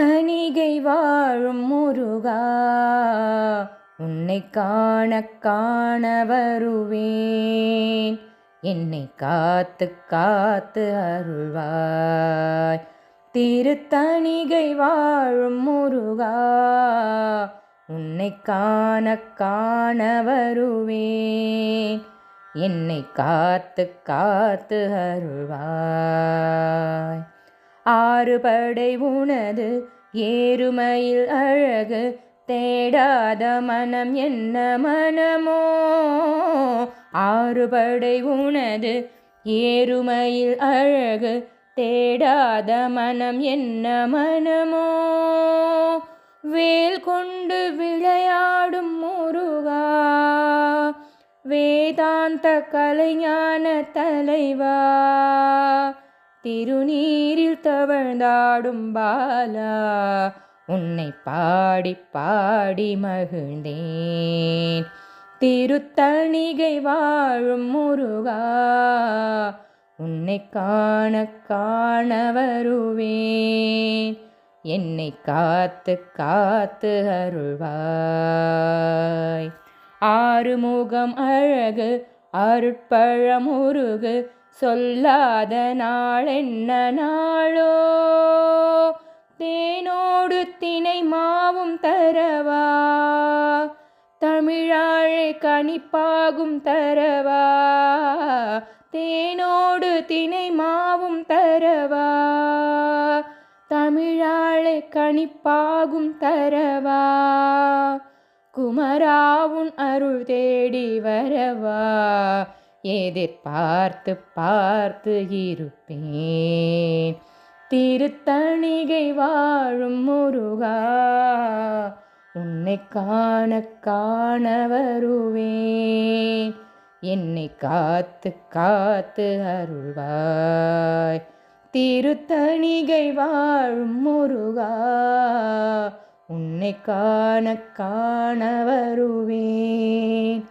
தனிகை வாழும் முருகா உன்னை காண காண வருவேன். என்னை காத்து காத்து அருள்வாய். திருத்தணிகை வாழும் முருகா உன்னை காண காண வருவேன். என்னை காத்து காத்து அருள்வாய். ஆறு படை உனது ஏறுமையில் அழகு தேடாத மனம் என்ன மனமோ? ஆறுபடை உனது ஏறுமையில் அழகு தேடாத மனம் என்ன மனமோ? வேல் கொண்டு விளையாடும் முருகா வேதாந்த கலைஞான தலைவா திருநீரில் தவழ்ந்தாடும் பாலா உன்னை பாடி பாடி மகிழ்ந்தேன். திருத்தணிகை வாழும் முருகா உன்னை காண காண வருவேன். என்னை காத்து காத்து அருள்வாய். ஆறுமுகம் அழகு அருட்பழமுருகு சொல்லாத நாள் என்ன நாளோ? தேனோடு தினை மாவும் தரவா? தமிழாழை கணிப்பாகும் தரவா? தேனோடு தினை மாவும் தரவா? தமிழாழை கணிப்பாகும் தரவா? குமராவுன் அருள் தேடி வரவா? எதிர்பார்த்து பார்த்து இருப்பேன். திருத்தணிகை வாழும் முருகா உன்னை காண காண வருவேன் என்னை காத்து காத்து அருள்வாய். திருத்தணிகை வாழும் முருகா உன்னை காண காண வருவேன்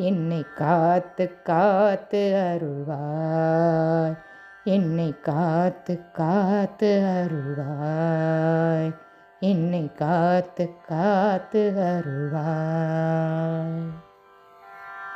என்னை காத்து காத்து அருள்வாய். என்னை காத்து காத்து அருள்வாய். என்னை காத்து காத்து அருள்வாய்.